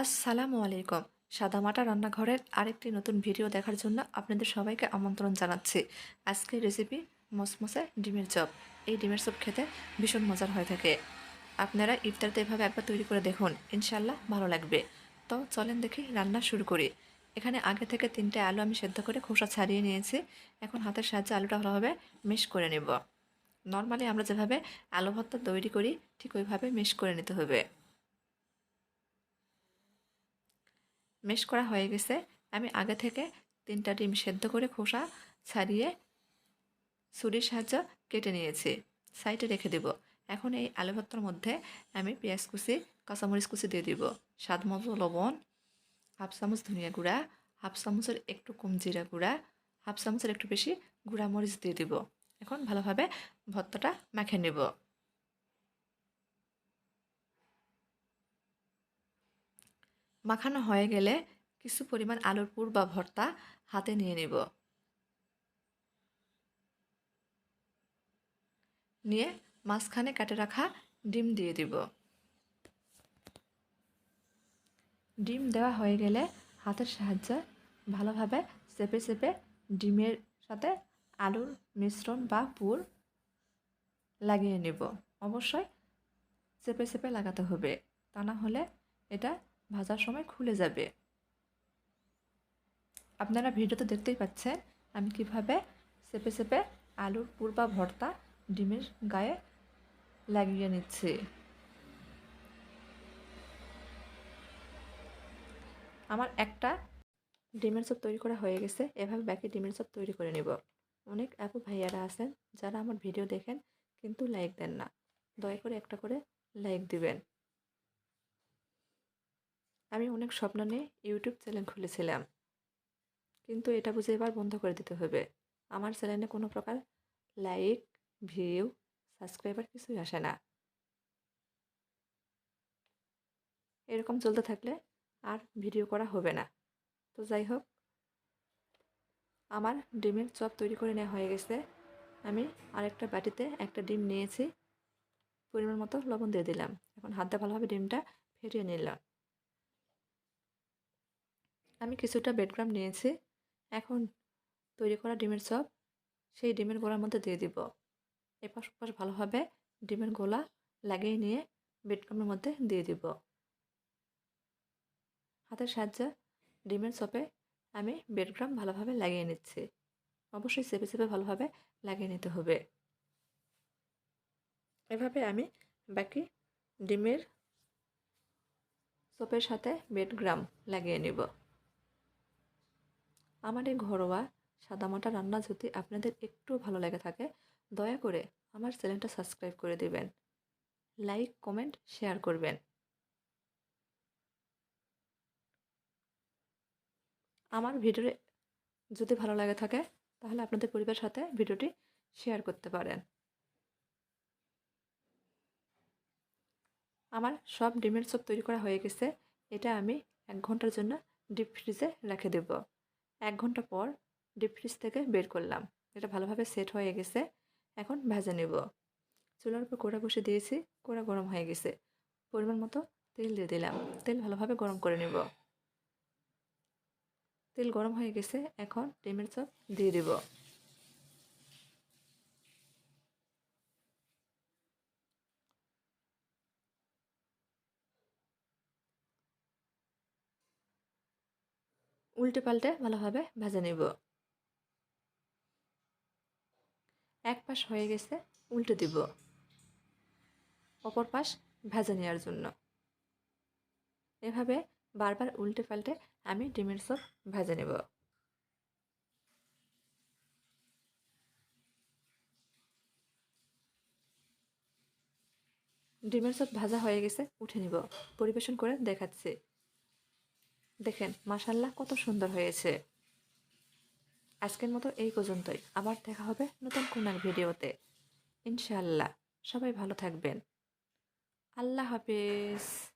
আসসালামু আলাইকুম। সাদামাটা রান্নাঘরের আরেকটি নতুন ভিডিও দেখার জন্য আপনাদের সবাইকে আমন্ত্রণ জানাচ্ছি। আজকের রেসিপি মসমসে ডিমের চপ। এই ডিমের চপ খেতে ভীষণ মজার হয়ে থাকে। আপনারা ইফতারতে এভাবে একবার তৈরি করে দেখুন ইনশাল্লাহ ভালো লাগবে। তো চলেন দেখি রান্না শুরু করি। এখানে আগে থেকে তিনটে আলু আমি সেদ্ধ করে খোসা ছাড়িয়ে নিয়েছি। এখন হাতের সাহায্যে আলুটা ভালোভাবে মিশ করে নেব। নর্মালি আমরা যেভাবে আলু ভর্তা তৈরি করি, ঠিক ওইভাবে মিশ করে নিতে হবে। মেশ করা হয়ে গেছে। আমি আগে থেকে তিনটা ডিম সেদ্ধ করে খোসা ছাড়িয়ে ছুরির সাহায্য কেটে নিয়েছি। সাইডে রেখে দেব। এখন এই আলু ভর্তার মধ্যে আমি পেঁয়াজ কুচি, কাঁচামরিচ কুচি দিয়ে দিব। স্বাদ মতো লবণ, হাফ চামচ ধনিয়া গুঁড়া, হাফ চামচের একটু কম জিরা গুঁড়া, হাফ চামচের একটু বেশি গুঁড়া মরিচ দিয়ে দিব। এখন ভালোভাবে ভর্তাটা মাখে নেব। মাখানো হয়ে গেলে কিছু পরিমাণ আলুর পুর বা ভর্তা হাতে নিয়ে নেব। নিয়ে মাঝখানে কাটে রাখা ডিম দিয়ে দিব। ডিম দেওয়া হয়ে গেলে হাতের সাহায্যে ভালোভাবে চেপে চেপে ডিমের সাথে আলুর মিশ্রণ বা পুর লাগিয়ে নেব। অবশ্যই চেপে চেপে লাগাতে হবে, তা না হলে এটা ভাজার সময় খুলে যাবে। আপনারা ভিডিওতে দেখতেই পাচ্ছেন আমি কীভাবে চেপে চেপে আলুর পুর বা ভর্তা ডিমের গায়ে লাগিয়ে নিচ্ছি। আমার একটা ডিমের চপ তৈরি করা হয়ে গেছে, এভাবে বাকি ডিমের চপ তৈরি করে নেব। অনেক আপু ভাইয়ারা আছেন, যারা আমার ভিডিও দেখেন কিন্তু লাইক দেন না। দয়া করে একটা করে লাইক দিবেন। আমি অনেক স্বপ্ন নিয়ে ইউটিউব চ্যানেল খুলেছিলাম। কিন্তু এটা বুঝে এবার বন্ধ করে দিতে হবে। আমার চ্যানেলে কোনো প্রকার লাইক ভিউ সাবস্ক্রাইবার কিছুই আসে না। এরকম চলতে থাকলে আর ভিডিও করা হবে না। তো যাই হোক, আমার ডিমের চপ তৈরি করে নেওয়া হয়ে গেছে। আমি আরেকটা বাটিতে একটা ডিম নিয়েছি। পরিমাণ মতো লবণ দিয়ে দিলাম। এখন হাত দিয়ে ভালোভাবে ডিমটা ফেটিয়ে নিলাম। আমি কিছুটা বেডগ্রাম নিয়েছি। এখন তৈরি করা ডিমের চপ, সেই ডিমের গোলার মধ্যে দিয়ে দিব। এপাশ ওপাশ ভালোভাবে ডিমের গোলা লাগিয়ে নিয়ে বেডগ্রামের মধ্যে দিয়ে দিব। হাতের সাহায্যে ডিমের চপে আমি বেডগ্রাম ভালোভাবে লাগিয়ে নিচ্ছি। অবশ্যই চেপে চেপে ভালোভাবে লাগিয়ে নিতে হবে। এভাবে আমি বাকি ডিমের চপের সাথে বেডগ্রাম লাগিয়ে নিব। আমার এই ঘরোয়া সাদামাটা রান্না যদি আপনাদের একটু ভালো লেগে থাকে, দয়া করে আমার চ্যানেলটা সাবস্ক্রাইব করে দেবেন। লাইক, কমেন্ট, শেয়ার করবেন। আমার ভিডিও যদি ভালো লাগে থাকে, তাহলে আপনাদের পরিবারের সাথে ভিডিওটি শেয়ার করতে পারেন। আমার সব ডিমের চপ তৈরি করা হয়ে গেছে, এটা আমি এক ঘণ্টার জন্য ডিপ ফ্রিজে রেখে দেবো। এক ঘণ্টা পর ডিপ ফ্রিজ থেকে বের করলাম। এটা ভালোভাবে সেট হয়ে গেছে। এখন ভেজে নেব। চুলার উপর কোড়া বসে দিয়েছি। কোড়া গরম হয়ে গেছে। পরিমাণ মতো তেল দিয়ে দিলাম। তেল ভালোভাবে গরম করে নেব। তেল গরম হয়ে গেছে। এখন ডিমের চপ দিয়ে দেব। উল্টে পাল্টে ভালোভাবে ভেজে নেব। এক পাশ হয়ে গেছে, উল্টে দিব। অপর পাশ ভেজে নেওয়ার জন্য। এভাবে বারবার উল্টে পাল্টে আমি ডিমের সব ভেজে নেব। ডিমের সব ভাজা হয়ে গেছে, উঠে নিব। পরিবেশন করে দেখাচ্ছি। দেখেন মাসাল্লাহ কত সুন্দর হয়েছে। আজকের মতো এই পর্যন্তই। আবার দেখা হবে নতুন কোন এক ভিডিওতে। ইনশাআল্লাহ। সবাই ভালো থাকবেন। আল্লাহ হাফিজ।